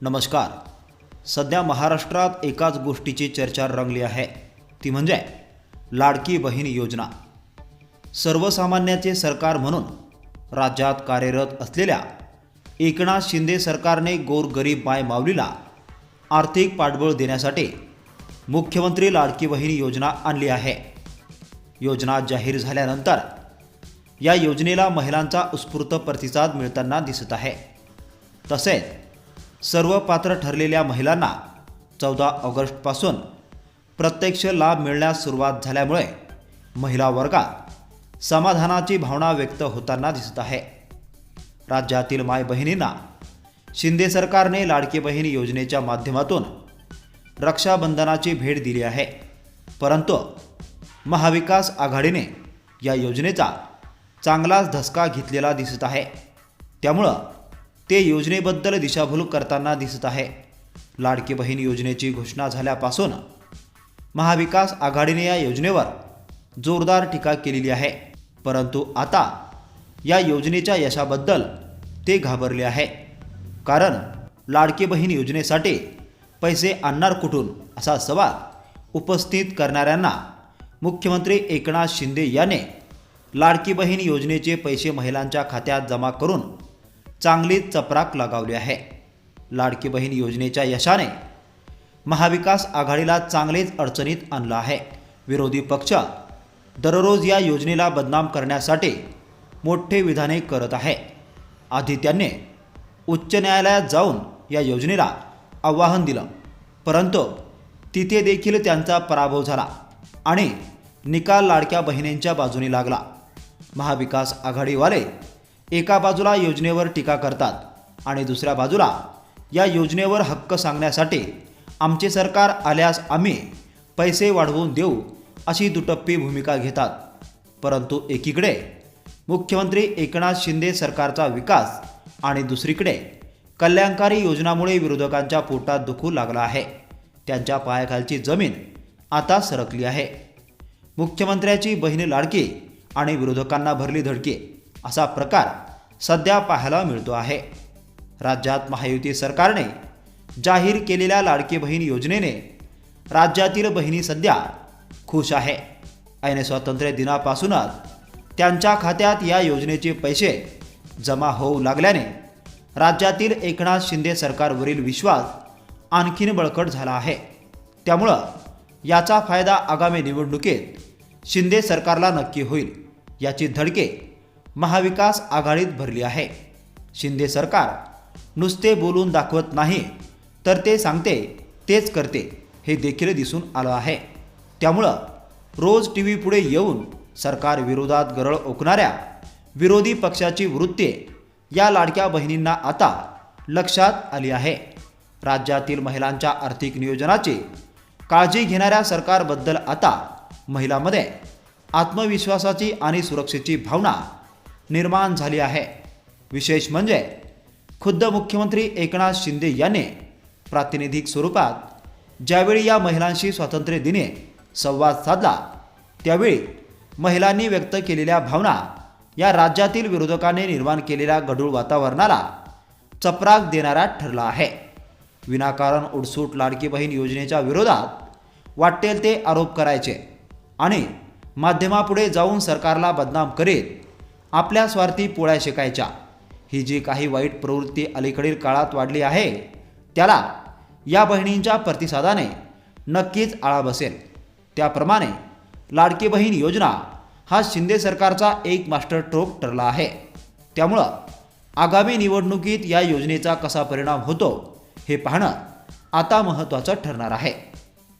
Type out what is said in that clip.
नमस्कार. सध्या महाराष्ट्रात एकाच गोष्टीची चर्चा रंगली आहे. ती म्हणजे लाडकी बहीण योजना. सर्वसामान्याचे सरकार म्हणून राज्यात कार्यरत असलेल्या एकनाथ शिंदे सरकारने गोरगरीब माय माऊलीला आर्थिक पाठबळ देण्यासाठी मुख्यमंत्री लाडकी बहीण योजना आणली आहे. योजना जाहीर झाल्यानंतर या योजनेला महिलांचा उत्स्फूर्त प्रतिसाद मिळताना दिसत आहे. तसेच सर्व पात्र ठरलेल्या महिलांना चौदा ऑगस्टपासून प्रत्यक्ष लाभ मिळण्यास सुरुवात झाल्यामुळे महिला वर्गात समाधानाची भावना व्यक्त होताना दिसत आहे. राज्यातील माय बहिणींना शिंदे सरकारने लाडकी बहीण योजनेच्या माध्यमातून रक्षाबंधनाची भेट दिली आहे. परंतु महाविकास आघाडीने या योजनेचा चांगलाच धसका घेतलेला दिसत आहे. त्यामुळं ते योजनेबद्दल दिशाभूल करताना दिसत आहे. लाडकी बहीण योजनेची घोषणा झाल्यापासून महाविकास आघाडीने या योजनेवर जोरदार टीका केलेली आहे. परंतु आता या योजनेच्या यशाबद्दल ते घाबरले आहे. कारण लाडकी बहीण योजनेसाठी पैसे आणणार कुठून असा सवाल उपस्थित करणाऱ्यांना मुख्यमंत्री एकनाथ शिंदे याने लाडकी बहीण योजनेचे पैसे महिलांच्या खात्यात जमा करून चांगली चपराक लगावली आहे. लाडकी बहीण योजनेच्या यशाने महाविकास आघाडीला चांगलेच अडचणीत आणलं आहे. विरोधी पक्ष दररोज या योजनेला बदनाम करण्यासाठी मोठे विधाने करत आहे. आधी त्यांनी उच्च न्यायालयात जाऊन या योजनेला आव्हान दिलं परंतु तिथे देखील त्यांचा पराभव झाला आणि निकाल लाडक्या बहिणींच्या बाजूने लागला. महाविकास आघाडीवाले एका बाजूला योजनेवर टीका करतात आणि दुसऱ्या बाजूला या योजनेवर हक्क सांगण्यासाठी आमचे सरकार आल्यास आम्ही पैसे वाढवून देऊ अशी दुटप्पी भूमिका घेतात. परंतु एकीकडे मुख्यमंत्री एकनाथ शिंदे सरकारचा विकास आणि दुसरीकडे कल्याणकारी योजनामुळे विरोधकांच्या पोटात दुखू लागला आहे. त्यांच्या पायाखालची जमीन आता सरकली आहे. मुख्यमंत्र्याची बहीण लाडकी आणि विरोधकांना भरली धडकी असा प्रकार सध्या पाहायला मिळतो आहे. राज्यात महायुती सरकारने जाहीर केलेल्या लाडकी बहीण योजनेने राज्यातील बहिणी सध्या खुश आहे. ऐन स्वातंत्र्य दिनापासूनच त्यांच्या खात्यात या योजनेचे पैसे जमा होऊ लागल्याने राज्यातील एकनाथ शिंदे सरकारवरील विश्वास आणखीन बळकट झाला आहे. त्यामुळं याचा फायदा आगामी निवडणुकीत शिंदे सरकारला नक्की होईल याची धडके महाविकास आघाडीत भरली आहे. शिंदे सरकार नुसते बोलून दाखवत नाही तर ते सांगते तेच करते हे देखील दिसून आलं आहे. त्यामुळं रोज टी व्ही पुढे येऊन सरकारविरोधात गरळ ओकणाऱ्या विरोधी पक्षाची वृत्ती या लाडक्या बहिणींना आता लक्षात आली आहे. राज्यातील महिलांच्या आर्थिक नियोजनाची काळजी घेणाऱ्या सरकारबद्दल आता महिलांमध्ये आत्मविश्वासाची आणि सुरक्षेची भावना निर्माण झाली आहे. विशेष म्हणजे खुद्द मुख्यमंत्री एकनाथ शिंदे यांनी प्रातिनिधिक स्वरूपात ज्यावेळी या महिलांशी स्वातंत्र्य दिने संवाद साधला त्यावेळी महिलांनी व्यक्त केलेल्या भावना या राज्यातील विरोधकांनी निर्माण केलेल्या गढूळ वातावरणाला चपराक देणारा ठरला आहे. विनाकारण उडसूट लाडकी बहीण योजनेच्या विरोधात वाटेल ते आरोप करायचे आणि माध्यमापुढे जाऊन सरकारला बदनाम करीत आपल्या स्वार्थी पोळ्या शिकायच्या. ही जी काही वाईट प्रवृत्ती अलीकडील काळात वाढली आहे त्याला या बहिणींच्या प्रतिसादाने नक्कीच आळा बसेल. त्याप्रमाणे लाडकी बहीण योजना हा शिंदे सरकारचा एक मास्टर ट्रोक ठरला आहे. त्यामुळं आगामी निवडणुकीत या योजनेचा कसा परिणाम होतो हे पाहणं आता महत्त्वाचं ठरणार आहे.